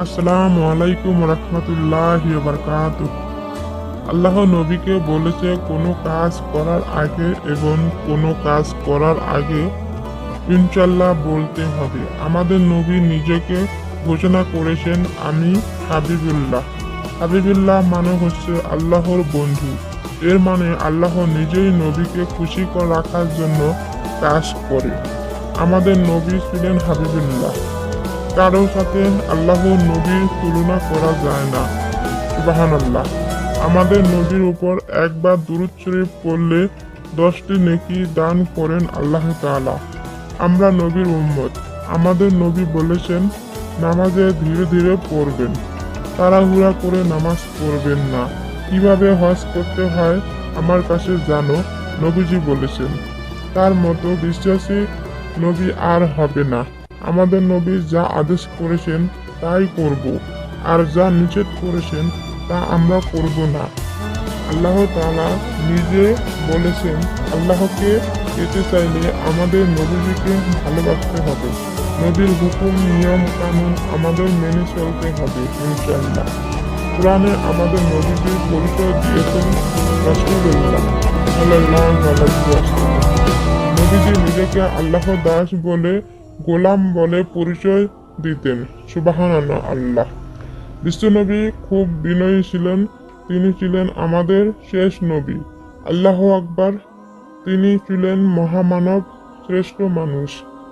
আসসালামু আলাইকুম রহমতুল্লাহ বারকাত আল্লাহ নবীকে বলেছে, কোনো কাজ করার আগে এবং কোনো কাজ করার আগে ইনশাল্লাহ বলতে হবে। আমাদের নবী নিজেকে ঘোষণা করেছেন, আমি হাবিবুল্লাহ। হাবিবুল্লাহ মানে হচ্ছে আল্লাহর বন্ধু। এর মানে আল্লাহ নিজেই নবীকে খুশি রাখার জন্য কাজ করে। আমাদের নবী ছিলেন হাবিবুল্লাহ। কারোর সাথে আল্লাহ নবীর তুলনা করা যায় না। সুবাহানাল্লাহ। আমাদের নবীর উপর একবার দুরুদ শরীফ পড়লে দশটি নেকি দান করেন আল্লাহ তাআলা। আমরা নবীর উম্মত। আমাদের নবী বলেছেন, নামাজে ধীরে ধীরে পড়বেন। তাড়াহুড়া করে নামাজ পড়বেন না। কীভাবে হজ করতে হয় আমার কাছে জানো, নবীজি বলেছেন। তার মতো বিশ্বাসী নবী আর হবে না। আমাদের নবী যা আদেশ করেছেন তাই করব, আর যা নিষেধ করেছেন তা আমরা করব না। আল্লাহ তাআলা নিজে বলেছেন, আল্লাহকে পেতে চাইলে আমাদের নবীজিকে ভালোবাসতে হবে। নবীর হুকুম নিয়ম কানুন আমাদের মেনে চলতে হবে, ইনশাআল্লাহ। কোরআনে আমাদের নবীজির পরিচয় দিয়েছেন রাসূলুল্লাহ সাল্লাল্লাহু আলাইহি নবীজি নিজেকে আল্লাহ দাস বলে গোলাম বলে পরিচয় দিতেন। সুবাহান আল্লাহ বিশ্বনবী খুব বিনয়ী ছিলেন। তিনি ছিলেন আমাদের শেষ নবী। আল্লাহ আকবার। তিনি ছিলেন মহামানব শ্রেষ্ঠ মানুষ।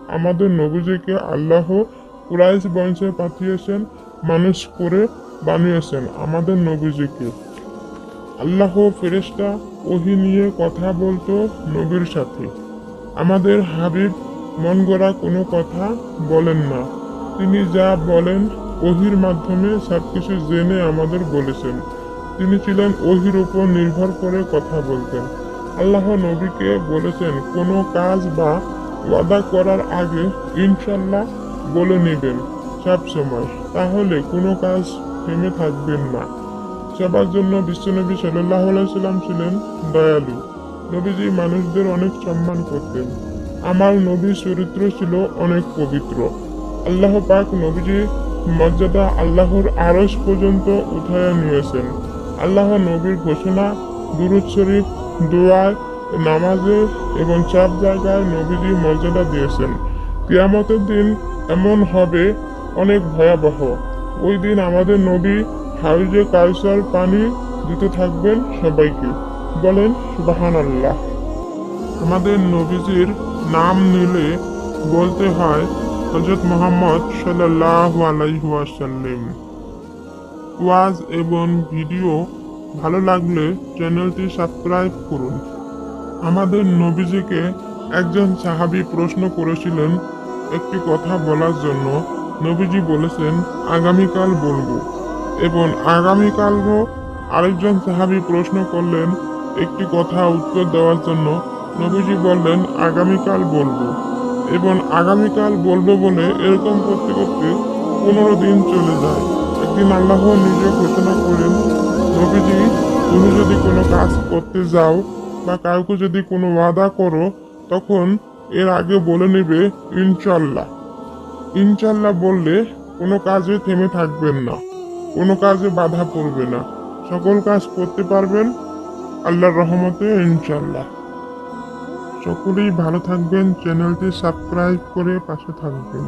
আমাদের নবীজিকে আল্লাহ কুরাইশ বংশে পাঠিয়েছেন, মানুষ করে বানিয়েছেন আমাদের নবীজিকে। আল্লাহ ফেরেস্তা ওহি নিয়ে কথা বলতো নবীর সাথে। আমাদের হাবিব মন গড়া কোনো কথা বলেন না। তিনি যা বলেন ওহির মাধ্যমে সবকিছু জেনে আমাদের বলেছেন। তিনি ছিলেন ওহির উপর নির্ভর করে কথা বলতেন। আল্লাহ নবীকে বলেছেন, কোনো কাজ বা ওয়াদা করার আগে ইনশাল্লাহ বলে নেবেন সব সময়। তাহলে কোনো কাজ থেমে থাকবেন না। সবার জন্য বিশ্বনবী সাল্লাহ সাল্লাম ছিলেন দয়ালু। নবীজি মানুষদের অনেক সম্মান করতেন। আমার নবীর চরিত্র ছিল অনেক পবিত্র। আল্লাহ পাক নবীজির মর্যাদা আল্লাহর আরস পর্যন্ত উঠাইয়া নিয়েছেন। আল্লাহ নবীর ঘোষণা, দুরুদ শরীফ, দোয়ায়, নামাজে এবং সব জায়গায় নবীজি মর্যাদা দিয়েছেন। কিয়ামতের দিন এমন হবে অনেক ভয়াবহ। ওই দিন আমাদের নবী হাউজে কাউসার পানি দিতে থাকবেন সবাইকে। বলেন সুবাহান আল্লাহ আমাদের নবীজির নাম নিলে বলতে হয় হজরত মোহাম্মদ সাল্লাহ আলাইহাসাল্লাম ওয়াজ এবং ভিডিও ভালো লাগলে চ্যানেলটি সাবস্ক্রাইব করুন। আমাদের নবীজিকে একজন সাহাবী প্রশ্ন করেছিলেন একটি কথা বলার জন্য। নবীজি বলেছেন, আগামীকাল বলব। এবং আগামীকালও আরেকজন সাহাবী প্রশ্ন করলেন একটি কথা উত্তর দেওয়ার জন্য। নবীজি বললেন, আগামীকাল বলব। এবং আগামীকাল বলব বলে এরকম করতে করতে পনেরো দিন চলে যায়। একদিন আল্লাহ নিজে ঘোষণা করেন, নবীজি, তুমি যদি কোনো কাজ করতে যাও বা কাউকে যদি কোনো ওয়াদা করো, তখন এর আগে বলে নেবে ইনশাল্লাহ ইনশাল্লাহ বললে কোনো কাজে থেমে থাকবেন না, কোনো কাজে বাধা পড়বে না। সকল কাজ করতে পারবেন, আল্লাহর রহমতে ইনশাল্লাহ সকলেই ভালো থাকবেন চ্যানেলটি সাবস্ক্রাইব করে পাশে থাকবেন।